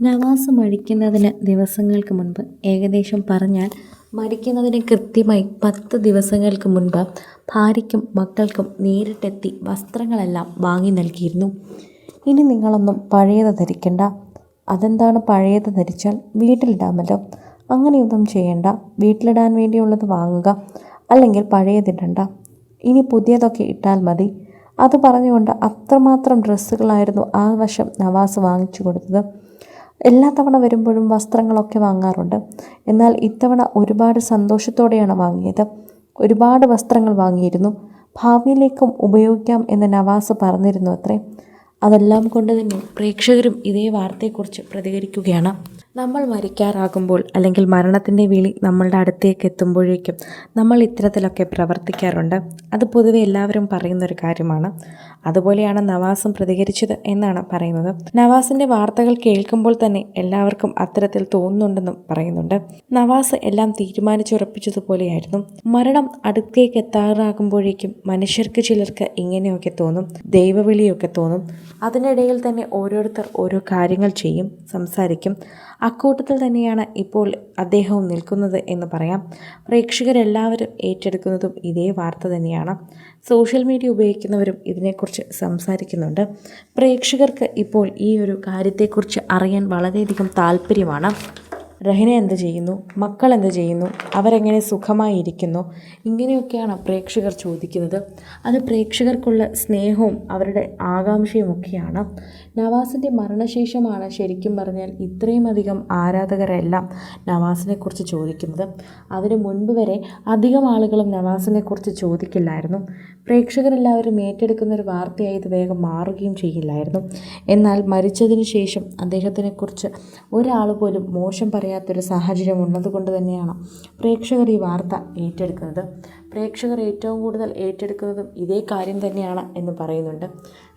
നവാസ് മരിക്കുന്നതിന് ദിവസങ്ങൾക്ക് മുൻപ് ഏകദേശം പറഞ്ഞാൽ മരിക്കുന്നതിന് കൃത്യമായി പത്ത് ദിവസങ്ങൾക്ക് മുൻപ് ഭാര്യയ്ക്കും മക്കൾക്കും നേരിട്ടെത്തി വസ്ത്രങ്ങളെല്ലാം വാങ്ങി നൽകിയിരുന്നു. ഇനി നിങ്ങളൊന്നും പഴയത് ധരിക്കണ്ട. അതെന്താണ് പഴയത് ധരിച്ചാൽ വീട്ടിലിടാമല്ലോ. അങ്ങനെയൊന്നും ചെയ്യണ്ട. വീട്ടിലിടാൻ വേണ്ടിയുള്ളത് വാങ്ങുക അല്ലെങ്കിൽ പഴയതിടണ്ട. ഇനി പുതിയതൊക്കെ ഇട്ടാൽ മതി. അത് പറഞ്ഞുകൊണ്ട് അത്രമാത്രം ഡ്രസ്സുകളായിരുന്നു ആ വശം നവാസ് വാങ്ങിച്ചു കൊടുത്തത്. എല്ലാ തവണ വരുമ്പോഴും വസ്ത്രങ്ങളൊക്കെ വാങ്ങാറുണ്ട്. എന്നാൽ ഇത്തവണ ഒരുപാട് സന്തോഷത്തോടെയാണ് വാങ്ങിയത്. ഒരുപാട് വസ്ത്രങ്ങൾ വാങ്ങിയിരുന്നു. ഭാവിയിലേക്കും ഉപയോഗിക്കാം എന്ന് നവാസ് പറഞ്ഞിരുന്നു അത്രേ. അതെല്ലാം കൊണ്ട് തന്നെ പ്രേക്ഷകരും ഇതേ വാർത്തയെക്കുറിച്ച് പ്രതികരിക്കുകയാണ്. നമ്മൾ മരിക്കാറാകുമ്പോൾ അല്ലെങ്കിൽ മരണത്തിന്റെ വിളി നമ്മളുടെ അടുത്തേക്ക് എത്തുമ്പോഴേക്കും നമ്മൾ ഇത്തരത്തിലൊക്കെ പ്രവർത്തിക്കാറുണ്ട്. അത് പൊതുവെ എല്ലാവരും പറയുന്നൊരു കാര്യമാണ്. അതുപോലെയാണ് നവാസും പ്രതികരിച്ചത് എന്നാണ് പറയുന്നത്. നവാസിന്റെ വാർത്തകൾ കേൾക്കുമ്പോൾ തന്നെ എല്ലാവർക്കും അത്തരത്തിൽ തോന്നുന്നുണ്ടെന്നും പറയുന്നുണ്ട്. നവാസ് എല്ലാം തീരുമാനിച്ചുറപ്പിച്ചതുപോലെയായിരുന്നു. മരണം അടുത്തേക്ക് എത്താറാകുമ്പോഴേക്കും മനുഷ്യർക്ക് ചിലർക്ക് ഇങ്ങനെയൊക്കെ തോന്നും ദൈവവിളിയൊക്കെ തോന്നും. അതിനിടയിൽ തന്നെ ഓരോരുത്തർ ഓരോ കാര്യങ്ങൾ ചെയ്യും സംസാരിക്കും. അക്കൂട്ടത്തിൽ തന്നെയാണ് ഇപ്പോൾ അദ്ദേഹവും നിൽക്കുന്നത് എന്ന് പറയാം. പ്രേക്ഷകരെല്ലാവരും ഏറ്റെടുക്കുന്നതും ഇതേ വാർത്ത തന്നെയാണ്. സോഷ്യൽ മീഡിയ ഉപയോഗിക്കുന്നവരും ഇതിനെക്കുറിച്ച് സംസാരിക്കുന്നുണ്ട്. പ്രേക്ഷകർക്ക് ഇപ്പോൾ ഈ ഒരു കാര്യത്തെക്കുറിച്ച് അറിയാൻ വളരെയധികം താല്പര്യമാണ്. റഹിന എന്ത് ചെയ്യുന്നു? മക്കൾ എന്ത് ചെയ്യുന്നു? അവരെങ്ങനെ സുഖമായി ഇരിക്കുന്നു ഇങ്ങനെയൊക്കെയാണ് പ്രേക്ഷകർ ചോദിക്കുന്നത്. അത് പ്രേക്ഷകർക്കുള്ള സ്നേഹവും അവരുടെ ആകാംക്ഷയും ഒക്കെയാണ് നവാസിന്റെ മരണശേഷമാണ് ശരിക്കും പറഞ്ഞാൽ ഇത്രയും അധികം ആരാധകരെല്ലാം നവാസിനെക്കുറിച്ച് ചോദിക്കുന്നത്. അതിന് മുൻപ് വരെ അധികം ആളുകളും നവാസിനെക്കുറിച്ച് ചോദിക്കില്ലായിരുന്നു. പ്രേക്ഷകരെല്ലാവരും ഏറ്റെടുക്കുന്ന ഒരു വാർത്തയായി ഇത് വേഗം മാറുകയും ചെയ്യില്ലായിരുന്നു. എന്നാൽ മരിച്ചതിന് ശേഷം അദ്ദേഹത്തിനെക്കുറിച്ച് ഒരാൾ പോലും മോശം പറയാത്തൊരു സാഹചര്യം ഉള്ളതുകൊണ്ട് തന്നെയാണ് പ്രേക്ഷകർ ഈ വാർത്ത ഏറ്റെടുക്കുന്നത്. പ്രേക്ഷകർ ഏറ്റവും കൂടുതൽ ഏറ്റെടുക്കുന്നതും ഇതേ കാര്യം തന്നെയാണ് എന്ന് പറയുന്നുണ്ട്.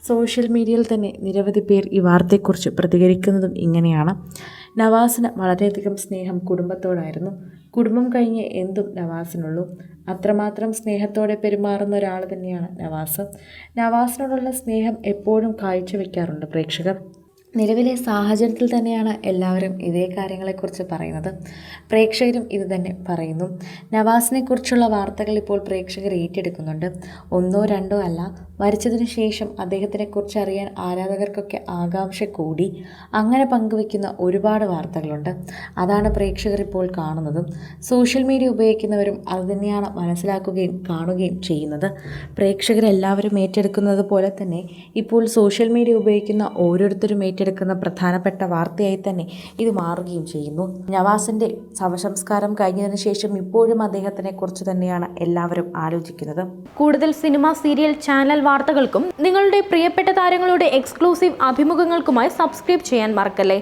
സോഷ്യൽ മീഡിയയിൽ തന്നെ നിരവധി പേർ ഈ വാർത്തയെക്കുറിച്ച് പ്രതികരിക്കുന്നതും ഇങ്ങനെയാണ്. നവാസിന് വളരെയധികം സ്നേഹം കുടുംബത്തോടായിരുന്നു. കുടുംബം കഴിഞ്ഞ് എന്തും നവാസിനുള്ളൂ. അത്രമാത്രം സ്നേഹത്തോടെ പെരുമാറുന്ന ഒരാൾ തന്നെയാണ് നവാസ്. നവാസിനോടുള്ള സ്നേഹം എപ്പോഴും കാഴ്ചവെക്കാറുണ്ട് പ്രേക്ഷകർ. നിലവിലെ സാഹചര്യത്തിൽ തന്നെയാണ് എല്ലാവരും ഇതേ കാര്യങ്ങളെക്കുറിച്ച് പറയുന്നത്. പ്രേക്ഷകരും ഇത് തന്നെ പറയുന്നു. നവാസിനെക്കുറിച്ചുള്ള വാർത്തകൾ ഇപ്പോൾ പ്രേക്ഷകർ ഏറ്റെടുക്കുന്നുണ്ട്. ഒന്നോ രണ്ടോ അല്ല മരിച്ചതിന് ശേഷം അദ്ദേഹത്തിനെക്കുറിച്ച് അറിയാൻ ആരാധകർക്കൊക്കെ ആകാംക്ഷ കൂടി. അങ്ങനെ പങ്കുവെക്കുന്ന ഒരുപാട് വാർത്തകളുണ്ട്. അതാണ് പ്രേക്ഷകർ ഇപ്പോൾ കാണുന്നതും. സോഷ്യൽ മീഡിയ ഉപയോഗിക്കുന്നവരും അത് തന്നെയാണ് മനസ്സിലാക്കുകയും കാണുകയും ചെയ്യുന്നത്. പ്രേക്ഷകരെല്ലാവരും ഏറ്റെടുക്കുന്നത് പോലെ തന്നെ ഇപ്പോൾ സോഷ്യൽ മീഡിയ ഉപയോഗിക്കുന്ന ഓരോരുത്തരും ഏറ്റെടുക്കുന്ന പ്രധാനപ്പെട്ട വാർത്തയായി തന്നെ ഇത് മാറുകയും ചെയ്യുന്നു. നവാസിന്റെ ശവസംസ്കാരം കഴിഞ്ഞതിന് ശേഷം ഇപ്പോഴും അദ്ദേഹത്തിനെ കുറിച്ച് തന്നെയാണ് എല്ലാവരും ആലോചിക്കുന്നത്. കൂടുതൽ സിനിമ സീരിയൽ ചാനൽ വാർത്തകൾക്കും നിങ്ങളുടെ പ്രിയപ്പെട്ട താരങ്ങളുടെ എക്സ്ക്ലൂസീവ് അഭിമുഖങ്ങൾക്കുമായി സബ്സ്ക്രൈബ് ചെയ്യാൻ മറക്കല്ലേ?